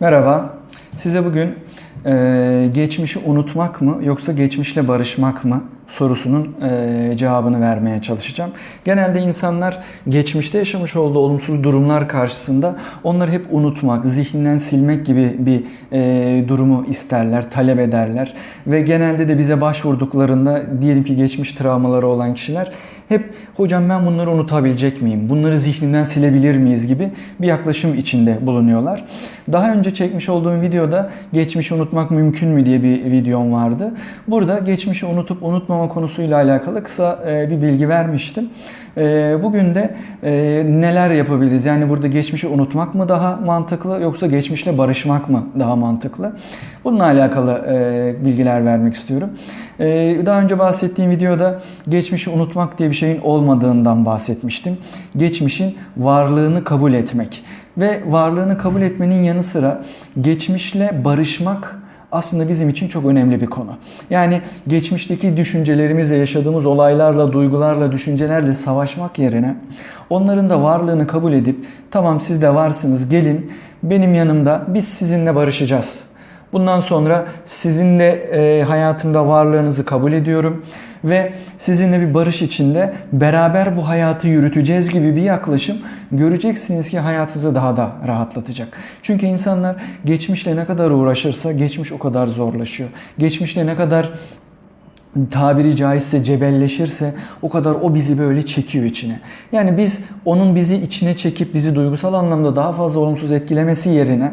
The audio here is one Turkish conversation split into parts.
Merhaba. Size bugün e, geçmişi unutmak mı yoksa geçmişle barışmak mı sorusunun e, cevabını vermeye çalışacağım. Genelde insanlar geçmişte yaşamış olduğu olumsuz durumlar karşısında onları hep unutmak, zihninden silmek gibi bir e, durumu isterler, talep ederler. Ve genelde de bize başvurduklarında diyelim ki geçmiş travmaları olan kişiler hep hocam ben bunları unutabilecek miyim? Bunları zihnimden silebilir miyiz gibi bir yaklaşım içinde bulunuyorlar. Daha önce çekmiş olduğum videoda geçmişi unutmak mümkün mü diye bir videom vardı. Burada geçmişi unutup unutmama konusuyla alakalı kısa e, bir bilgi vermiştim. E, bugün de e, neler yapabiliriz? Yani burada geçmişi unutmak mı daha mantıklı yoksa geçmişle barışmak mı daha mantıklı? Bununla alakalı bilgiler vermek istiyorum. Daha önce bahsettiğim videoda geçmişi unutmak diye bir şeyin olmadığından bahsetmiştim. Geçmişin varlığını kabul etmek ve varlığını kabul etmenin yanı sıra geçmişle barışmak aslında bizim için çok önemli bir konu. Yani geçmişteki düşüncelerimizle, yaşadığımız olaylarla, duygularla, düşüncelerle savaşmak yerine onların da varlığını kabul edip tamam siz de varsınız gelin benim yanımda biz sizinle barışacağız. Bundan sonra sizin de e, hayatımda varlığınızı kabul ediyorum ve sizinle bir barış içinde beraber bu hayatı yürüteceğiz gibi bir yaklaşım göreceksiniz ki hayatınızı daha da rahatlatacak. Çünkü insanlar geçmişle ne kadar uğraşırsa geçmiş o kadar zorlaşıyor. Geçmişle ne kadar tabiri caizse cebelleşirse o kadar o bizi böyle çekiyor içine. Yani biz onun bizi içine çekip bizi duygusal anlamda daha fazla olumsuz etkilemesi yerine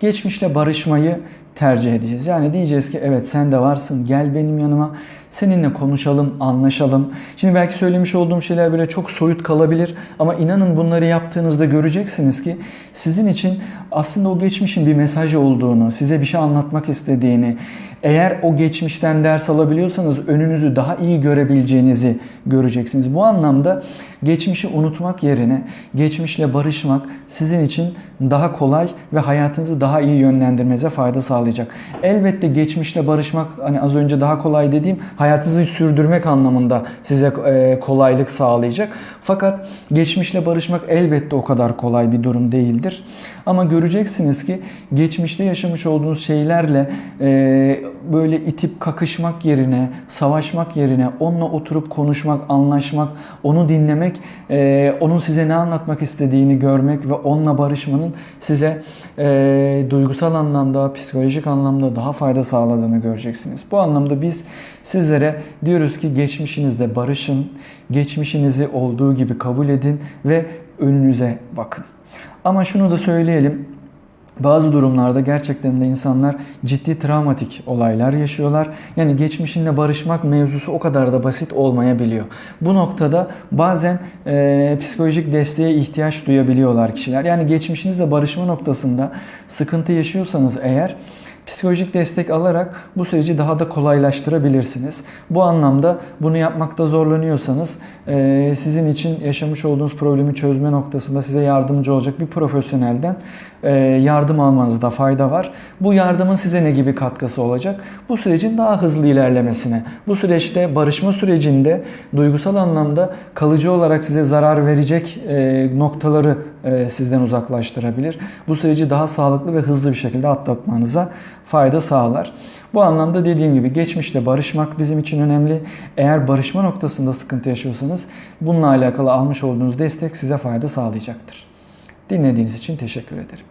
geçmişle barışmayı tercih edeceğiz. Yani diyeceğiz ki evet sen de varsın gel benim yanıma seninle konuşalım, anlaşalım. Şimdi belki söylemiş olduğum şeyler böyle çok soyut kalabilir ama inanın bunları yaptığınızda göreceksiniz ki sizin için aslında o geçmişin bir mesajı olduğunu, size bir şey anlatmak istediğini, eğer o geçmişten ders alabiliyorsanız önünüzü daha iyi görebileceğinizi göreceksiniz. Bu anlamda geçmişi unutmak yerine geçmişle barışmak sizin için daha kolay ve hayatınızı daha iyi yönlendirmenize fayda sağlayacak. Elbette geçmişle barışmak hani az önce daha kolay dediğim hayatınızı sürdürmek anlamında size e, kolaylık sağlayacak. Fakat geçmişle barışmak elbette o kadar kolay bir durum değildir. Ama göreceksiniz ki geçmişte yaşamış olduğunuz şeylerle e, böyle itip kakışmak yerine, savaşmak yerine onunla oturup konuşmak, anlaşmak, onu dinlemek, e, onun size ne anlatmak istediğini görmek ve onunla barışmanın size e, duygusal anlamda, psikolojik anlamda daha fayda sağladığını göreceksiniz. Bu anlamda biz sizlere diyoruz ki geçmişinizde barışın, geçmişinizi olduğu gibi kabul edin ve önünüze bakın. Ama şunu da söyleyelim. Bazı durumlarda gerçekten de insanlar ciddi travmatik olaylar yaşıyorlar. Yani geçmişinle barışmak mevzusu o kadar da basit olmayabiliyor. Bu noktada bazen e, psikolojik desteğe ihtiyaç duyabiliyorlar kişiler. Yani geçmişinizle barışma noktasında sıkıntı yaşıyorsanız eğer psikolojik destek alarak bu süreci daha da kolaylaştırabilirsiniz. Bu anlamda bunu yapmakta zorlanıyorsanız e, sizin için yaşamış olduğunuz problemi çözme noktasında size yardımcı olacak bir profesyonelden e, yardım almanızda fayda var. Bu yardımın size ne gibi katkısı olacak? Bu sürecin daha hızlı ilerlemesine, bu süreçte barışma sürecinde duygusal anlamda kalıcı olarak size zarar verecek e, noktaları sizden uzaklaştırabilir. Bu süreci daha sağlıklı ve hızlı bir şekilde atlatmanıza fayda sağlar. Bu anlamda dediğim gibi geçmişte barışmak bizim için önemli. Eğer barışma noktasında sıkıntı yaşıyorsanız bununla alakalı almış olduğunuz destek size fayda sağlayacaktır. Dinlediğiniz için teşekkür ederim.